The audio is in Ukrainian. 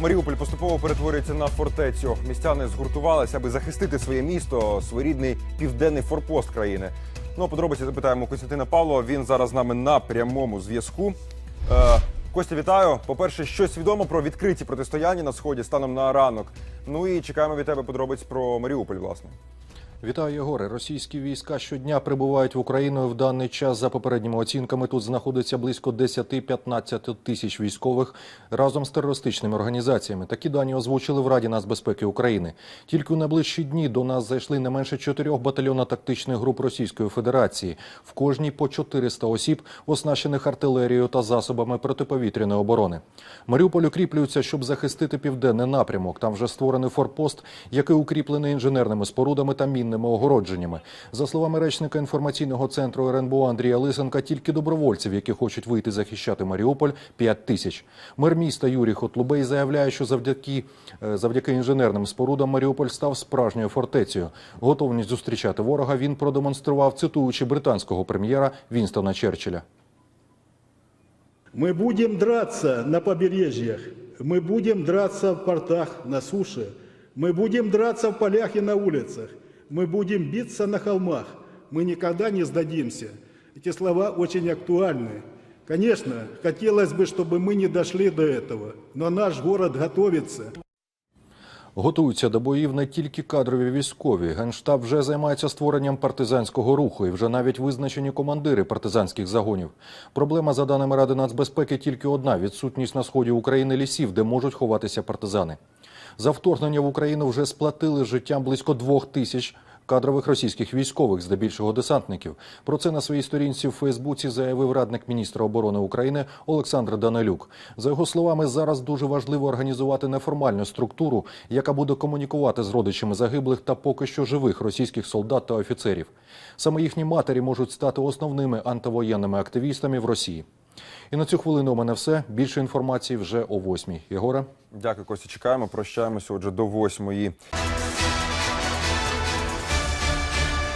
Маріуполь поступово перетворюється на фортецю. Містяни згуртувалися, аби захистити своє місто, своєрідний південний форпост країни. Ну, подробиці запитаємо Костянтина Павлова. Він зараз з нами на прямому зв'язку. Е, Костя, вітаю. По-перше, щось відомо про відкриті протистояння на сході станом на ранок. Ну і чекаємо від тебе подробиць про Маріуполь, власне. Вітаю, Єгоре. Російські війська щодня прибувають в Україну. В даний час, за попередніми оцінками, тут знаходиться близько 10-15 тисяч військових разом з терористичними організаціями. Такі дані озвучили в Раді нацбезпеки України. Тільки у найближчі дні до нас зайшли не менше чотирьох батальйонно-тактичних груп Російської Федерації. В кожній по 400 осіб, оснащених артилерією та засобами протиповітряної оборони. Маріуполь укріплюється, щоб захистити південний напрямок. Там вже створений форпост, який укріплений інженерними спорудами та мінними огородженнями. За словами речника інформаційного центру РНБО Андрія Лисенка, тільки добровольців, які хочуть вийти захищати Маріуполь, 5 тисяч. Мер міста Юрій Хотлубей заявляє, що завдяки, е, завдяки інженерним спорудам Маріуполь став справжньою фортецею. Готовність зустрічати ворога він продемонстрував, цитуючи британського прем'єра Вінстона Черчилля. Мы будем драться на побережьях, мы будем драться в портах, на суше, мы будем драться в полях и на улицах, Мы будем биться на холмах, мы никогда не сдадимся. Эти слова очень актуальны. Конечно, хотелось бы, чтобы мы не дошли до этого, но наш город готовится. Готуються до боїв не тільки кадрові військові. Генштаб вже займається створенням партизанського руху і вже навіть визначені командири партизанських загонів. Проблема, за даними Ради нацбезпеки, тільки одна: відсутність на сході України лісів, де можуть ховатися партизани. За вторгнення в Україну вже сплатили життям близько двох тисяч кадрових російських військових, здебільшого десантників. Про це на своїй сторінці в Фейсбуці заявив радник міністра оборони України Олександр Данилюк. За його словами, зараз дуже важливо організувати неформальну структуру, яка буде комунікувати з родичами загиблих та поки що живих російських солдат та офіцерів. Саме їхні матері можуть стати основними антивоєнними активістами в Росії. І на цю хвилину у мене все. Більше інформації вже о восьмій. Єгоре. Дякую, Костя. Чекаємо. Прощаємося. Отже, до восьмої.